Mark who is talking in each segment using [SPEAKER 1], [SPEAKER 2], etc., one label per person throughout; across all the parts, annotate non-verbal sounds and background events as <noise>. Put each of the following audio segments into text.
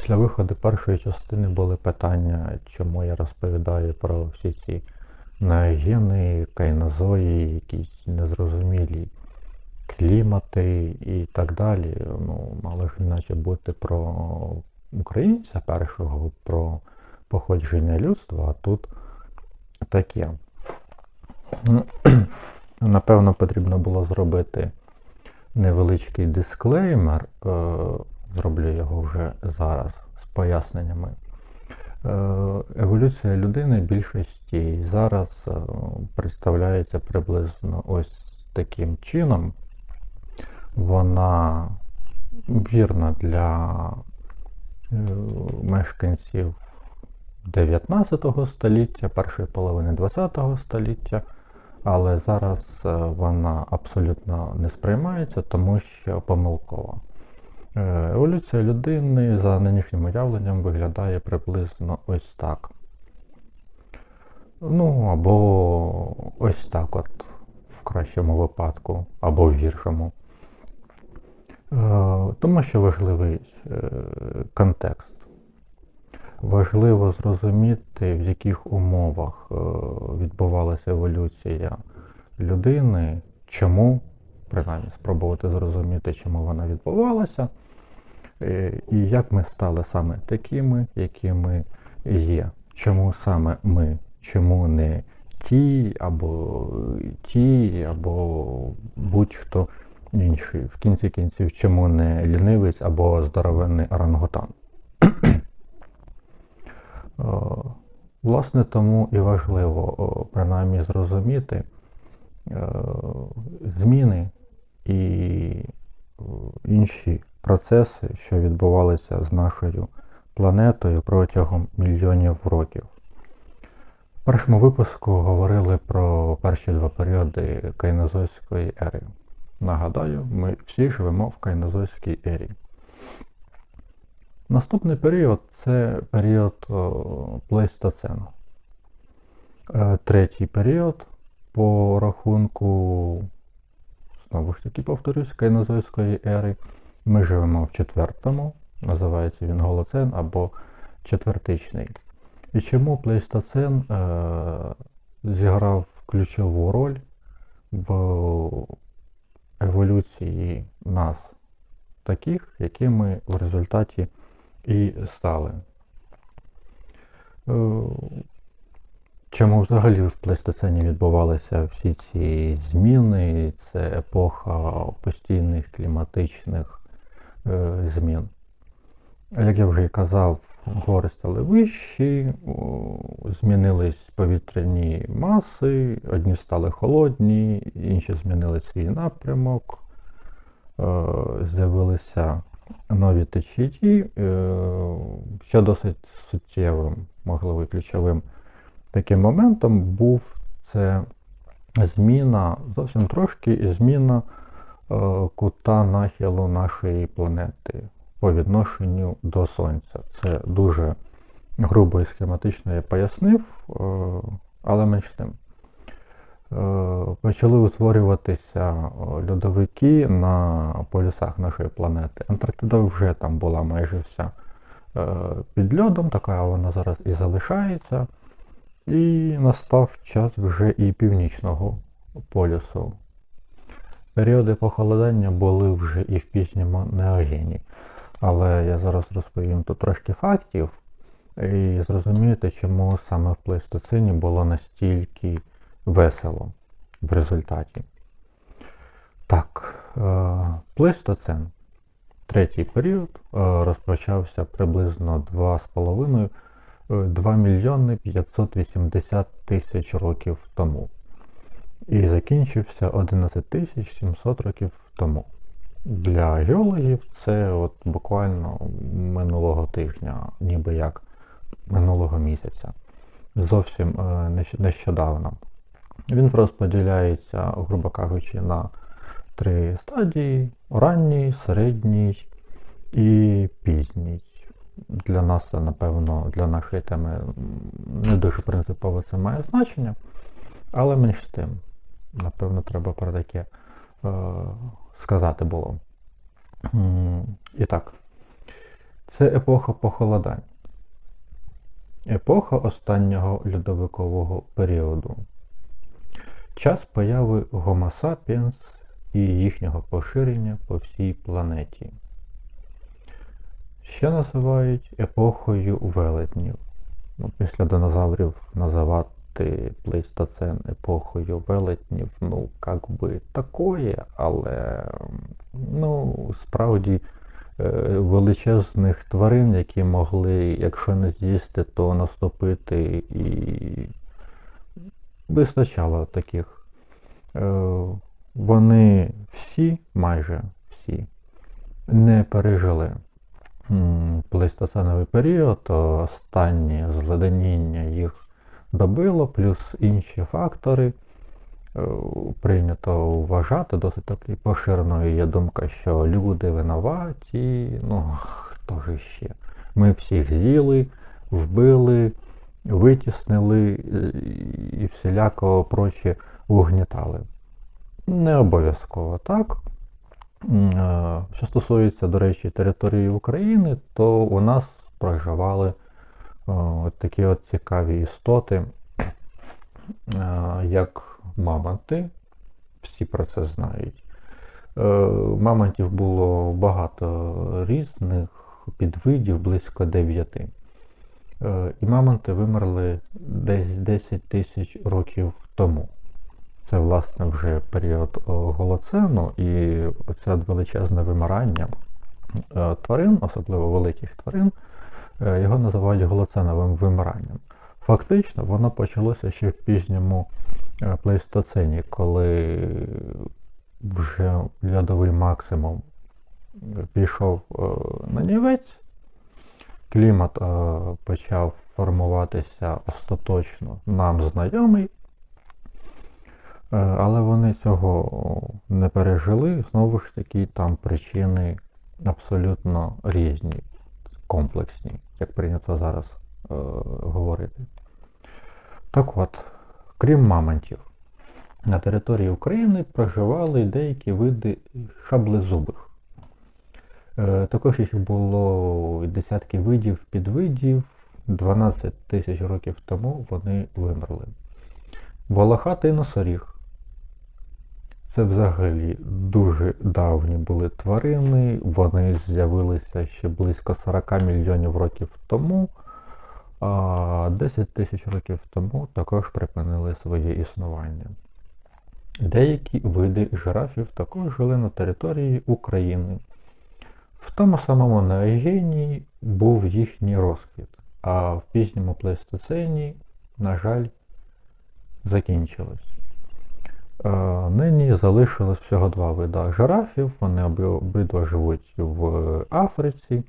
[SPEAKER 1] Після виходу першої частини були питання, чому я розповідаю про всі ці неогени, кайнозої, якісь незрозумілі клімати і так далі. Ну, мало ж іначе бути про українця першого, про походження людства, а тут таке. <clears throat> Напевно, потрібно було зробити невеличкий дисклеймер. Зроблю його вже зараз з поясненнями. Е, Еволюція людини більшості зараз е, представляється приблизно ось таким чином. Вона вірна для е, мешканців 19 століття, першої половини 20 століття, але зараз вона абсолютно не сприймається, тому що помилкова. Е, Еволюція людини за нинішнім уявленням виглядає приблизно ось так. Ну, або ось так от, в кращому випадку, або в гіршому. Е, Тому що важливий е, контекст. Важливо зрозуміти, в яких умовах відбувалася еволюція людини, чому, принаймні спробувати зрозуміти, чому вона відбувалася, і як ми стали саме такими, якими є. Чому саме ми, чому не ті, або ті, або будь-хто інший. В кінці кінців, чому не лінивець або здоровенний орангутан. Е, Власне, тому і важливо принаймні зрозуміти е, зміни і е, інші процеси, що відбувалися з нашою планетою протягом мільйонів років. В першому випуску говорили про перші два періоди кайнозойської ери. Нагадаю, ми всі живемо в кайнозойській ері. Наступний період це період плейстоцену. Е, Третій період по рахунку, знову ж таки повторюсь, кайнозойської ери. Ми живемо в четвертому, називається він голоцен або четвертичний. І чому плейстоцен е, зіграв ключову роль в еволюції нас таких, які ми в результаті і стали. Е, Чому взагалі в плейстоцені відбувалися всі ці зміни? Це епоха постійних кліматичних змін. Як я вже казав, гори стали вищі, змінились повітряні маси, одні стали холодні, інші змінили свій напрямок, е, з'явилися нові течії, е, що досить суттєвим, можливо, ключовим таким моментом був це зміна, зовсім трошки зміна е, кута нахилу нашої планети по відношенню до Сонця. Це дуже грубо і схематично я пояснив, е, але менш тим. Е, Почали утворюватися е, льодовики на полюсах нашої планети. Антарктида вже там була майже вся е, під льодом, така вона зараз і залишається. І настав час вже і північного полюсу. Періоди похолодання були вже і в пізньому неогені. Але я зараз розповім тут трошки фактів і зрозумієте, чому саме в плейстоцині було настільки весело в результаті. Так, е, плейстоцен. Третій період е, розпочався приблизно 2,5 2 мільйони 580 тисяч років тому. І закінчився 11 700 років тому. Для геологів це от буквально минулого тижня, ніби як минулого місяця. Зовсім е, нещодавно. Він розподіляється, грубо кажучи, на три стадії: ранній, середній і пізній. Для нас це, напевно, для нашої теми не дуже принципово це має значення, але менш з тим, напевно, треба про таке е, сказати було. І так, Це епоха похолодань. Епоха останнього льодовикового періоду. Час появи Homo sapiens і їхнього поширення по всій планеті. Ще називають епохою велетнів. Ну, після динозаврів називати плейстоцен епохою велетнів, ну, як би такое, але ну, справді е, величезних тварин, які могли, якщо не з'їсти, то наступити і вистачало таких. Е, Вони всі, майже всі, не пережили плейстоценовий період, то останнє зледеніння їх добило, плюс інші фактори. Е, Прийнято вважати досить таки поширеною є думка, що люди винуваті, ну хто ж іще. Ми всіх з'їли, вбили, витіснили е, і всіляко проче угнітали. Не обов'язково так. Е, Що стосується, до речі, території України, то у нас проживали от такі от цікаві істоти, е, як мамонти. Всі про це знають. Е, Мамонтів було багато різних підвидів, близько дев'яти. Е, І мамонти вимерли десь 10 тисяч років тому. Це, власне, вже період голоцену і от величезне вимирання тварин, особливо великих тварин, його називають голоценовим вимиранням. Фактично, воно почалося ще в пізньому е, плейстоцені, коли вже льодовий максимум пішов е, на нівець, клімат е, почав формуватися остаточно нам знайомий, Е, але вони цього не пережили. Знову ж таки, там причини абсолютно різні, комплексні, як прийнято зараз е, говорити. Так от, крім мамонтів, на території України проживали деякі види шаблезубих. Е, Також їх було десятки видів, підвидів. 12 тисяч років тому вони вимерли. Волохатий носоріг. Це взагалі дуже давні були тварини. Вони з'явилися ще близько 40 мільйонів років тому, а 10 тисяч років тому також припинили своє існування. Деякі види жирафів також жили на території України. В тому самому Неогенії був їхній розквіт, а в пізньому плейстоцені, на жаль, закінчилось. Е, Нині залишилось всього два вида жирафів. Вони обидва живуть в Африці.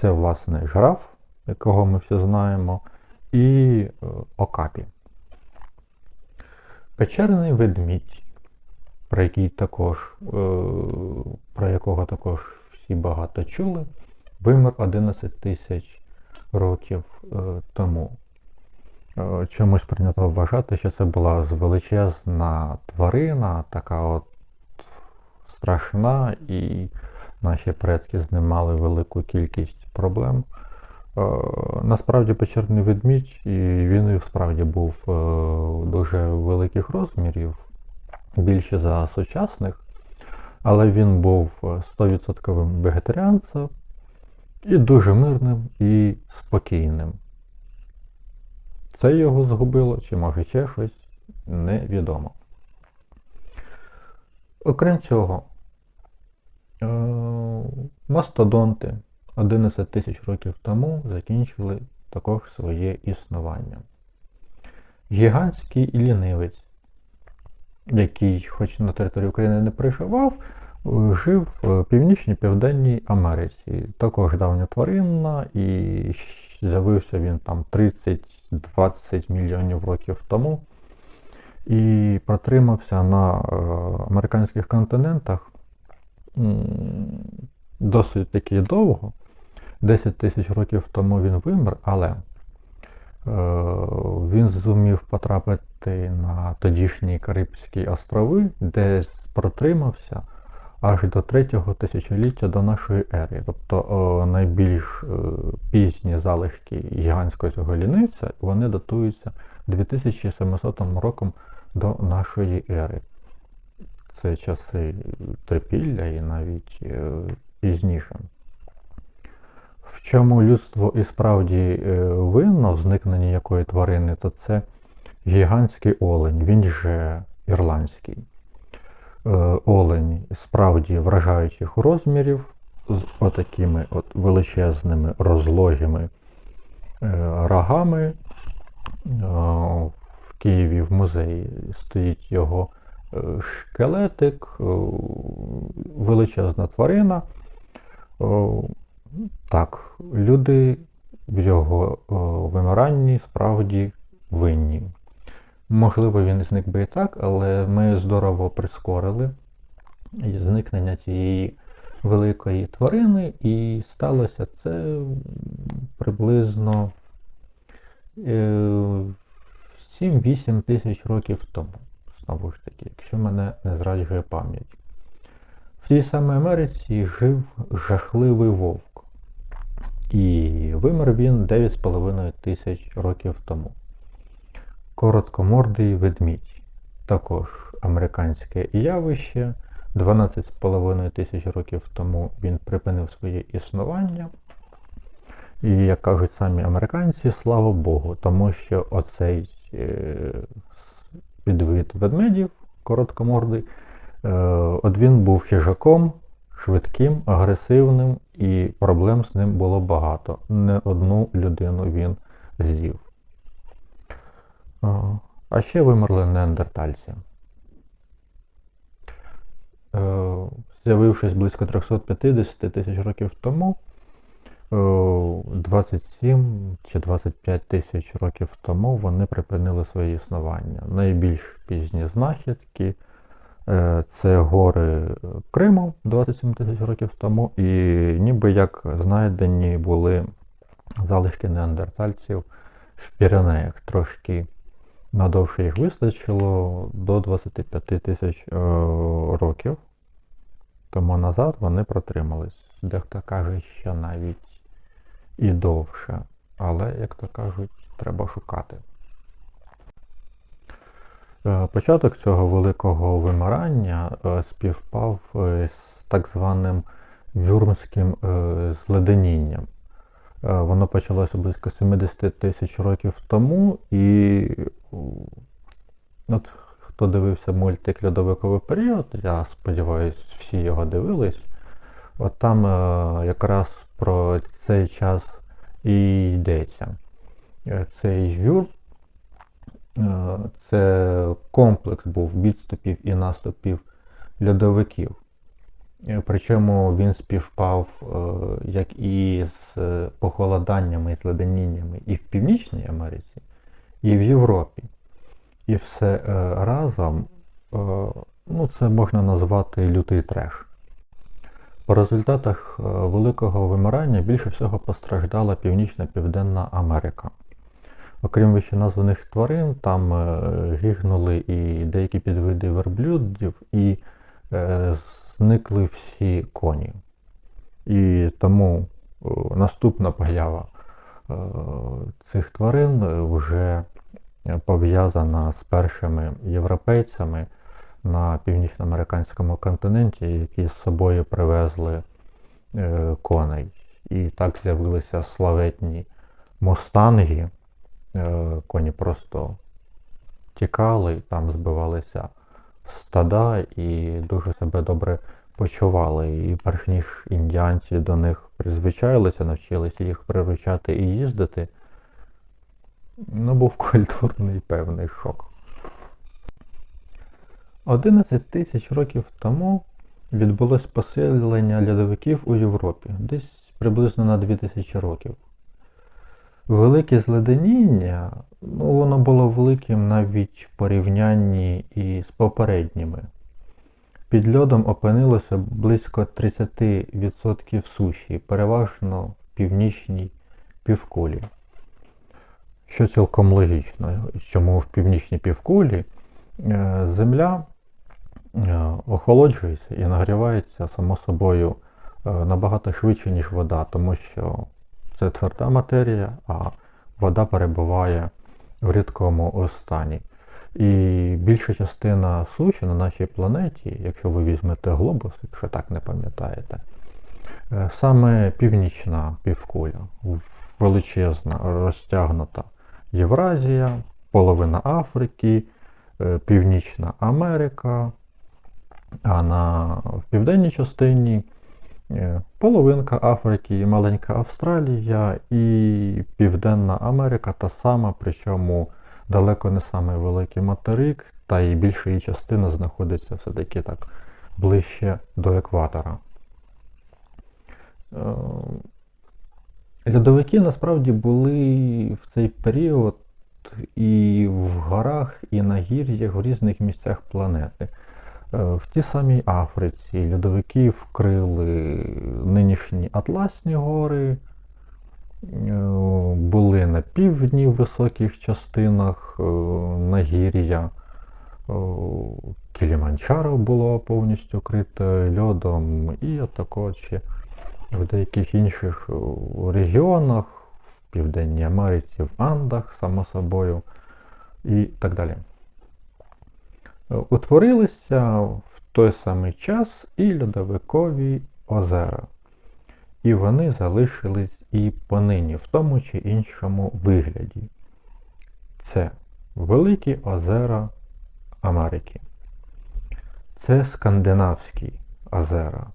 [SPEAKER 1] Це, власне, жираф, якого ми всі знаємо, і е, окапі. Печерний ведмідь, про який також, е, про якого також всі багато чули, вимер 11 тисяч років тому. Е, Чомусь прийнято вважати, що це була величезна тварина, така от страшна, і наші предки з ним мали велику кількість проблем. Е, Насправді печерний ведмідь, і він і справді був е, дуже великих розмірів, більше за сучасних, але він був е, 100% вегетаріанцем і дуже мирним і спокійним. Це його згубило, чи може ще щось, невідомо. Окрім цього, е, мастодонти 11 тисяч років тому закінчили також своє існування. Гігантський лінивець, який, хоч на території України не проживав, е, жив в Північній Південній Америці. Також давня тварина, і з'явився він там 30-20 мільйонів років тому. І протримався на е, американських континентах досить таки довго. 10 тисяч років тому він вимер, але е, він зумів потрапити на тодішні Карибські острови, де протримався аж до третього тисячоліття до нашої ери. Тобто о, найбільш е, пізні залишки гігантського цього лінивця, вони датуються 2700 роком до нашої ери. Це часи трипілля і навіть е, пізніше. В чому людство і справді е, винно в зникненні якої тварини, то це гігантський олень, він же ірландський. Е, олень справді вражаючих розмірів, з отакими от величезними розлогими е, рогами. В Києві в музеї стоїть його шкелетик, величезна тварина. Так, люди в його вимиранні справді винні. Можливо, він зник би і так, але ми здорово прискорили зникнення цієї великої тварини, і сталося це приблизно 7-8 тисяч років тому. Знову ж таки, якщо мене не зраджує пам'ять. В тій самій Америці жив жахливий вовк. І вимер він 9,5 тисяч років тому. Короткомордий ведмідь. Також американське явище. 12,5 тисяч років тому він припинив своє існування. І, як кажуть самі американці, слава Богу, тому що оцей е, підвид ведмедів короткомордий, е, от він був хижаком, швидким, агресивним, і проблем з ним було багато. Не одну людину він з'їв. А ще вимерли неандертальці. Е, з'явившись близько 350 тисяч років тому, 27 чи 25 тисяч років тому вони припинили своє існування. Найбільш пізні знахідки е, це гори Криму 27 тисяч років тому, і ніби як знайдені були залишки неандертальців в Піренеях. Трошки надовше їх вистачило до 25 тисяч е, років. Тому назад вони протримались. Дехто каже, що навіть і довше. Але, як то кажуть, треба шукати. Е, початок цього великого вимирання е, співпав з так званим вюрмським зледенінням. Воно почалося близько 70 тисяч років тому, і от хто дивився мультик Льодовиковий період, я сподіваюся, всі його дивились. От там якраз про цей час і йдеться. Е, цей жюр е, це комплекс був відступів і наступів льодовиків. Е, причому він співпав як і з похолоданнями і з леденіннями і в Північній Америці, і в Європі. І все разом, ну це можна назвати лютий треш. По результатах е, великого вимирання більше всього постраждала Північна-Південна Америка. Окрім вищеназваних тварин, там е, гигнули і деякі підвиди верблюдів, і е, зникли всі коні. І тому наступна поява цих тварин вже пов'язана з першими європейцями на північноамериканському континенті, які з собою привезли е, коней. І так з'явилися славетні мустанги. Е, коні просто тікали, там збивалися стада і дуже себе добре почували. І перш ніж індіанці до них призвичайлися, навчилися їх приручати і їздити, ну був <laughs> культурний певний шок. 11 тисяч років тому відбулось посилення льодовиків у Європі, десь приблизно на 2000 років. Велике зледеніння, ну, воно було великим навіть в порівнянні із попередніми. Під льодом опинилося близько 30% суші, переважно в північній півкулі. Що цілком логічно, чому в північній півкулі е, земля е, охолоджується і нагрівається само собою е, набагато швидше, ніж вода, тому що це тверда матерія, а вода перебуває в рідкому стані. І більша частина суші на нашій планеті, якщо ви візьмете глобус, якщо так не пам'ятаєте, е, саме північна півкуля, величезна, розтягнута Євразія, половина Африки, е, Північна Америка, а на південній частині половинка Африки, маленька Австралія і Південна Америка та сама, причому далеко не самий великий материк, та і більша її частина знаходиться все-таки так ближче до екватора. Е, льодовики насправді були в цей період і в горах, і на гір'ях в різних місцях планети. Е, в тій самій Африці льодовики вкрили нинішні Атласні гори, е, були на півдні в високих частинах е, нагір'я. Кіліманчаро було повністю крите льодом, і отако ще в деяких інших регіонах, в Південній Америці, в Андах, само собою, і так далі. Утворилися в той самий час і льодовикові озера. І вони залишились і понині в тому чи іншому вигляді. Це Великі озера Америки. Це Скандинавські озера.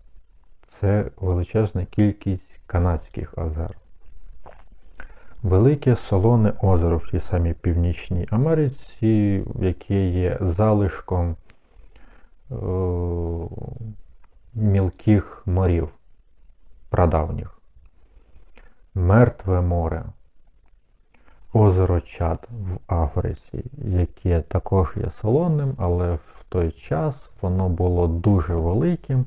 [SPEAKER 1] Це величезна кількість канадських озер. Велике солоне озеро в тій самій Північній Америці, яке є залишком е мілких морів прадавніх. Мертве море, озеро Чад в Африці, яке також є солоним, але в той час воно було дуже великим.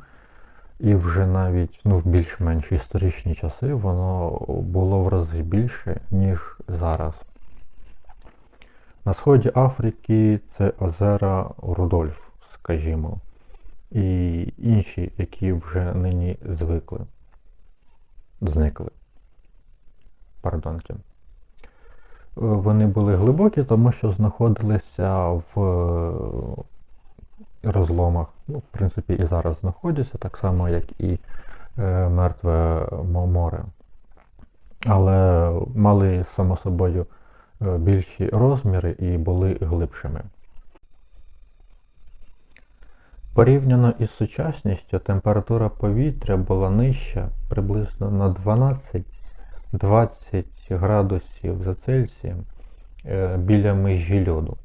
[SPEAKER 1] І вже навіть ну, в більш-менш історичні часи воно було в рази більше, ніж зараз. На сході Африки це озера Рудольф, скажімо, і інші, які вже нині звикли. Зникли. Пардонки. Вони були глибокі, тому що знаходилися в розломах. Ну, В принципі, і зараз знаходяться, так само, як і е, мертве море. Але мали, само собою, е, більші розміри і були глибшими. Порівняно із сучасністю температура повітря була нижча приблизно на 12-20 градусів за Цельсієм е, біля межі льоду.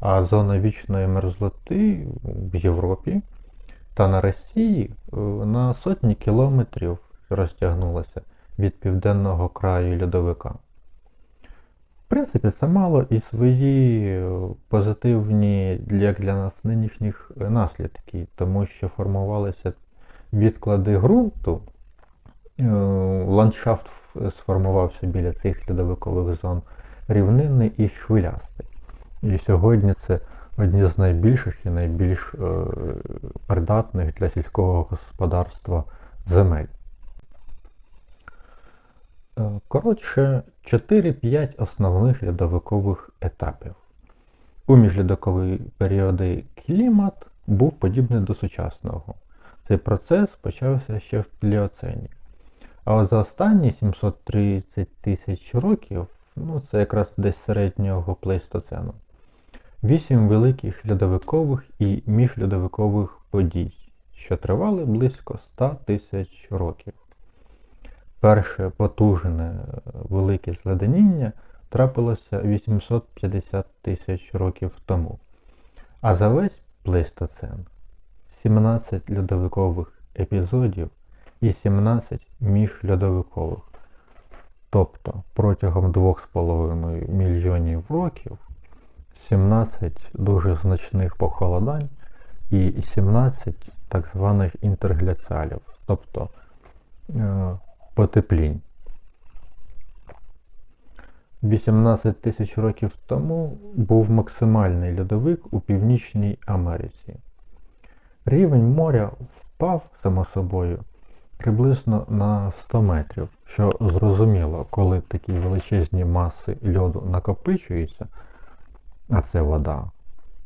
[SPEAKER 1] А зона вічної мерзлоти в Європі та на Росії е, на сотні кілометрів розтягнулася від південного краю льодовика. В принципі, це мало і свої е, позитивні як для нас нинішніх наслідки, тому що формувалися відклади ґрунту, е, ландшафт сформувався біля цих льодовикових зон рівнинний і хвилястий. І сьогодні це одні з найбільших і найбільш е, придатних для сільського господарства земель. Е, коротше, 4-5 основних льодовикових етапів. У міжльодовикові періоди клімат був подібний до сучасного. Цей процес почався ще в пліоцені. А от за останні 730 тисяч років, ну це якраз десь середнього плейстоцену. Вісім великих льодовикових і міжльодовикових подій, що тривали близько 100 тисяч років. Перше потужне велике зледеніння трапилося 850 тисяч років тому. А за весь плейстоцен 17 льодовикових епізодів і 17 міжльодовикових. Тобто протягом 2,5 мільйонів років 17 дуже значних похолодань і 17 так званих інтергляціалів, тобто е, потеплінь. 18 тисяч років тому був максимальний льодовик у Північній Америці. рівень моря впав само собою приблизно на 100 метрів, що зрозуміло, коли такі величезні маси льоду накопичуються, а це вода,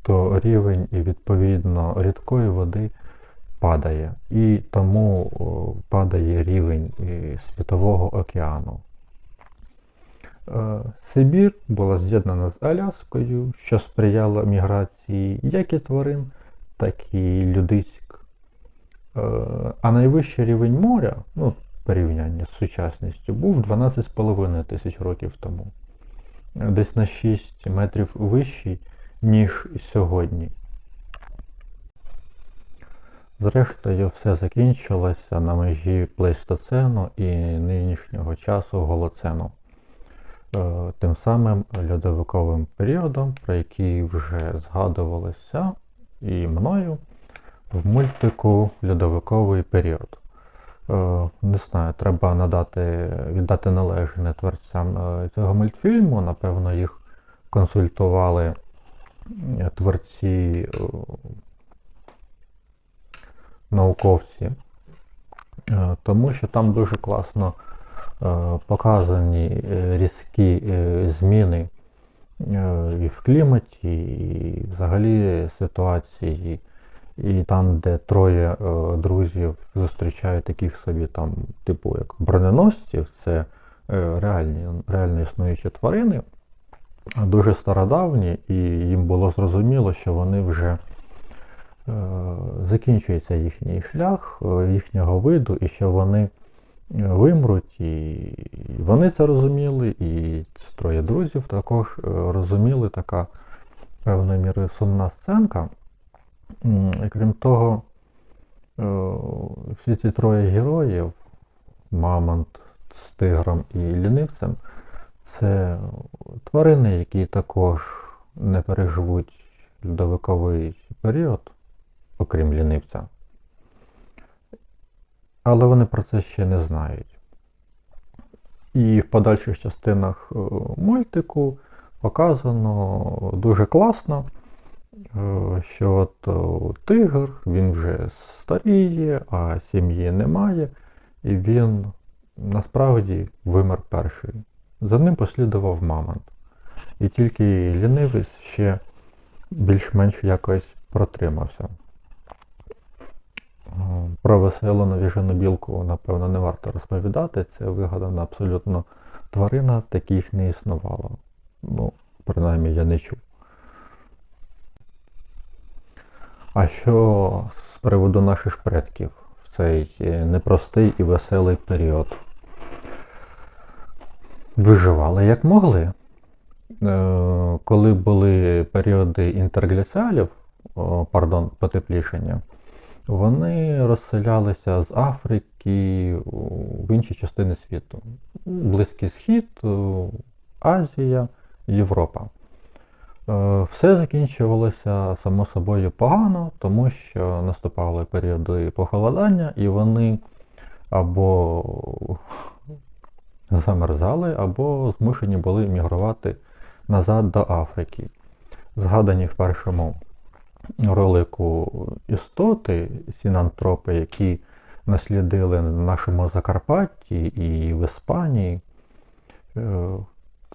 [SPEAKER 1] то рівень і відповідно рідкої води падає. І тому падає рівень Світового океану. Е, Сибір була з'єднана з Аляскою, що сприяло міграції як і тварин, так і людиськ. Е, А найвищий рівень моря, ну, в порівнянні з сучасністю, був 12,5 тисяч років тому. Десь на 6 метрів вищий, ніж сьогодні. Зрештою, все закінчилося на межі плейстоцену і нинішнього часу голоцену. Е, Тим самим льодовиковим періодом, про який вже згадувалося і мною в мультику Льодовиковий період. Е, Не знаю, треба надати, віддати належне творцям е, цього мультфільму. Напевно, їх консультували е, творці, науковці, тому що там дуже класно показані різкі зміни і в кліматі, і взагалі ситуації. І там, де троє е, друзів зустрічають таких собі там, типу як броненосців, це е, реальні, реально існуючі тварини, дуже стародавні, і їм було зрозуміло, що вони вже е, закінчується їхній шлях е, їхнього виду, і що вони е, вимруть, і вони це розуміли, і троє друзів також е, розуміли така певною мірою сумна сценка. Крім того, е, всі ці троє героїв, Мамонт з тигром і лінивцем, це тварини, які також не переживуть льодовиковий період, окрім лінивця. Але вони про це ще не знають. І в подальших частинах е, мультику показано дуже класно, що от е, тигр, він вже старіє, а сім'ї немає, і він насправді вимер перший. За ним послідував мамонт. І тільки лінивець ще більш-менш якось протримався. Е, Про веселу навіжену білку, напевно, не варто розповідати. Це вигадана абсолютно тварина, таких не існувало. Ну, принаймні я не чув. А що з приводу наших предків в цей е, непростий і веселий період? Виживали як могли. Е, Коли були періоди інтергляціалів, пардон, потеплішення, вони розселялися з Африки в інші частини світу. Близький Схід, Азія, Європа. Е, Все закінчувалося само собою погано, тому що наступали періоди похолодання, і вони або замерзали, або змушені були мігрувати назад до Африки. Згадані в першому ролику істоти, сінантропи, які наслідили на нашому Закарпатті і в Іспанії, е,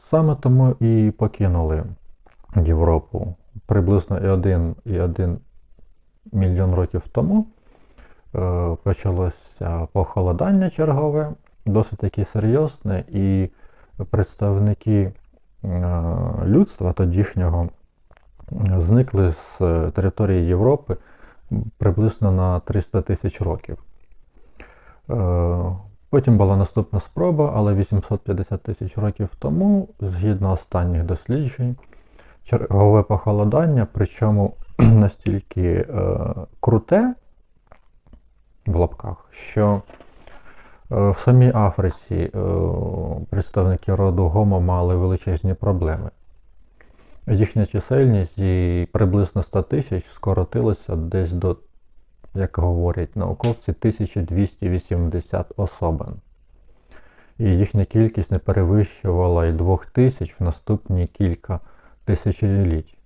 [SPEAKER 1] саме тому і покинули Європу приблизно і один, і один мільйон років тому. е, Почалося похолодання чергове, досить таки серйозне, і представники е, людства тодішнього зникли з е, території Європи приблизно на 300 тисяч років. Потім була наступна спроба, але 850 тисяч років тому, згідно останніх досліджень, чергове похолодання, причому <clears throat> настільки е, круте в лапках, що е, в самій Африці е, представники роду Гомо мали величезні проблеми. Їхня чисельність і приблизно 100 тисяч скоротилася десь до, як говорять науковці, 1280 особин. І їхня кількість не перевищувала і 2000 в наступні кілька тисячоліть.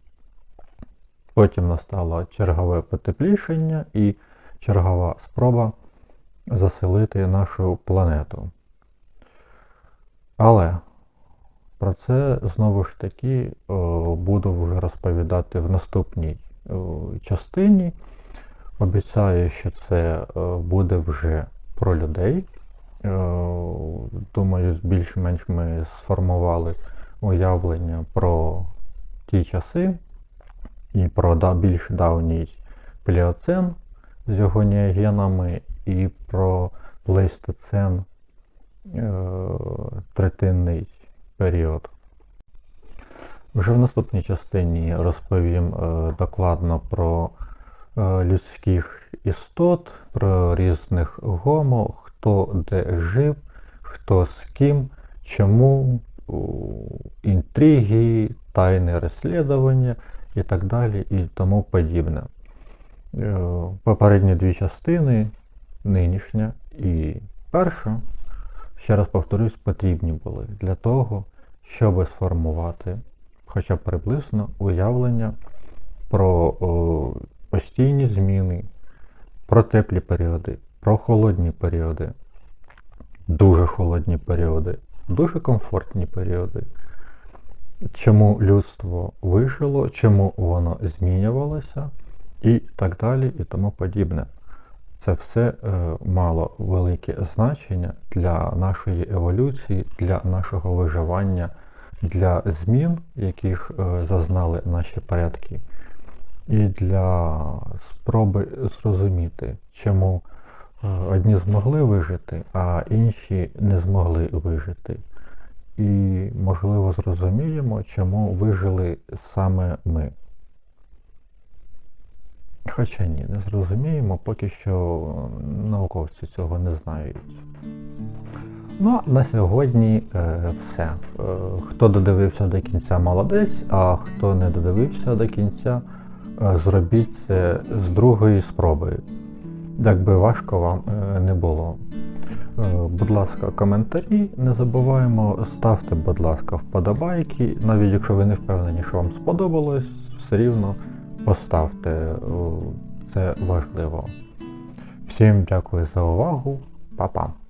[SPEAKER 1] Потім настало чергове потеплішення і чергова спроба заселити нашу планету. Але про це знову ж таки буду вже розповідати в наступній частині. Обіцяю, що це буде вже про людей. Думаю, більш-менш ми сформували уявлення про ті часи і про більш давній пліоцен з його неогенами і про плейстоцен е, третинний період. Вже в наступній частині розповім е, докладно про е, людських істот, про різних гомо, хто де жив, хто з ким, чому, інтриги, тайне розслідування і так далі і тому подібне. Е, Попередні дві частини, нинішня і перша, ще раз повторюсь, потрібні були для того, щоб сформувати хоча б приблизно уявлення про постійні зміни, про теплі періоди, про холодні періоди, дуже холодні періоди, дуже комфортні періоди. Чому людство вижило, чому воно змінювалося і так далі, і тому подібне. Це все е, мало велике значення для нашої еволюції, для нашого виживання, для змін, яких е, зазнали наші предки, і для спроби зрозуміти, чому одні змогли вижити, а інші не змогли вижити. І, можливо, зрозуміємо, чому вижили саме ми. Хоча ні, не зрозуміємо, поки що науковці цього не знають. Ну, а на сьогодні е, все. Е, хто додивився до кінця, молодець, а хто не додивився до кінця, е, зробіть це з другої спроби. Як би важко вам е, не було. Е, Будь ласка, коментарі не забуваємо, ставте, будь ласка, вподобайки. Навіть якщо ви не впевнені, що вам сподобалось, все рівно поставте. Це важливо. Всім дякую за увагу. Па-па.